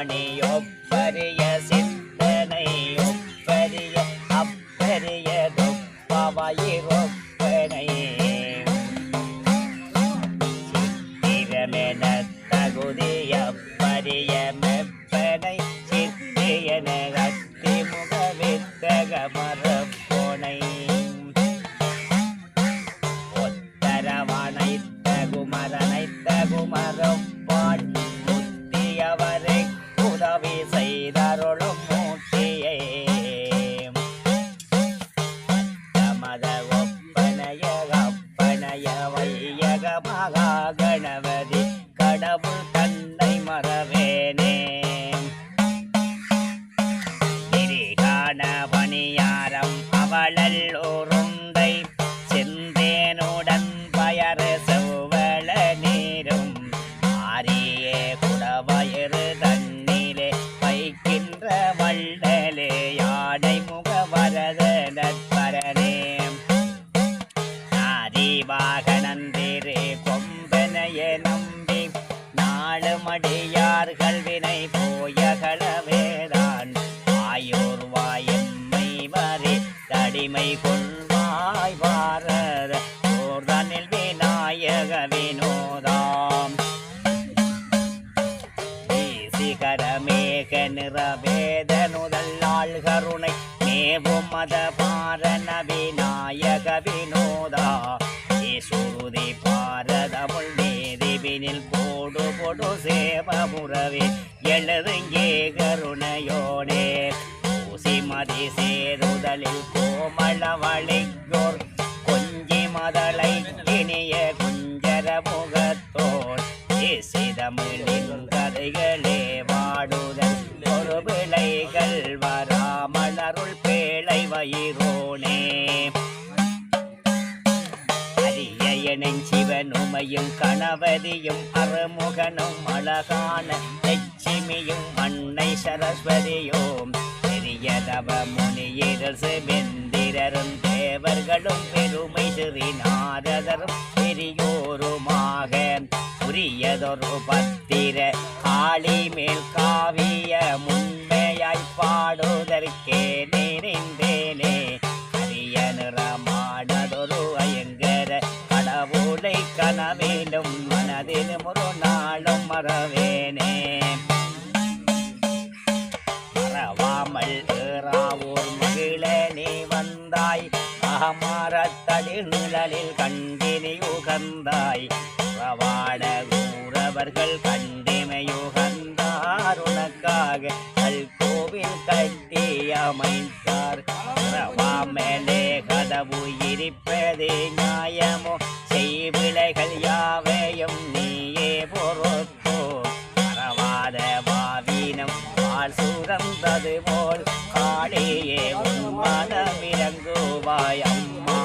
ஞானி ஒப்பரிய சித்தனை ஒப்பரிய அப்பரிய துப்பவாயிரொப்பனை சித்திரமென தகுதிய பரிய மெப்பனை சித்தியன அத்திமுக வித்தகமர தவி செய்தருளும் மூர்த்தியே. தமத ஒப்பனைய அப்பனைய வையக மகா கணபதி கடவுள் தன்னை மறவேனே. அவர்கள் வினை போயகளவேதான் ஆயோர் வாயம்மை வரி தடிமை கொள்வாய் வாரர். ஓர்தனில் விநாயக வினோதாம் சிகரமேக நிறவேதனுதல்லாள் கருணை மேவும் மத பாரண விநாயக வினோதா சுருதி பாரதமுள் மேதிவினில் போடு போடு சேவமுறவே எழுதுங்கே கருணையோனே. ஊசி மதி சேருதலில் கோமளவளைக்கோர் கொஞ்சி மதலை இனிய குஞ்சர முகத்தோர். சிதமிழின் கதைகளே வாடுதல் ஒரு பிழைகள் வராமலருள் பேழை வயிறோனே. அரியயனின் சிவனுமையும் கணபதியும் அறுமுகனும் அழகான லட்சுமியும் அன்னை சரஸ்வதியும். பெரியதவ முனியரசு செவெந்திரரும் தேவர்களும் பெருமை சிறி நாரதரும் பெரியோருமாக. உரியதொரு பத்திர காளி மேல் காவிய முன்மையாய் பாடுதற்கே நிறைந்தேனே கனவிலும் மனதில் ஒரு நாளும் மறவேனே. மறவாமல் ஏறாவூர் மகிழ நீ வந்தாய். அகமாரத்தளிர் நிழலில் கண்டினி உகந்தாய். உறவாட ஊரவர்கள் கண்டிமையுகந்தார். உனக்காக கல் கோவில் கட்டி அமைத்தார். உறவாமலே கதவு இருப்பதே நியாயமோ? செய்விலைகள் யாவையும் நீயே பொறுத்தோ பரவாத பாவீனம் பால் சுரந்தது போல். காளியே உன் மனமிறங்குவாய் அம்மா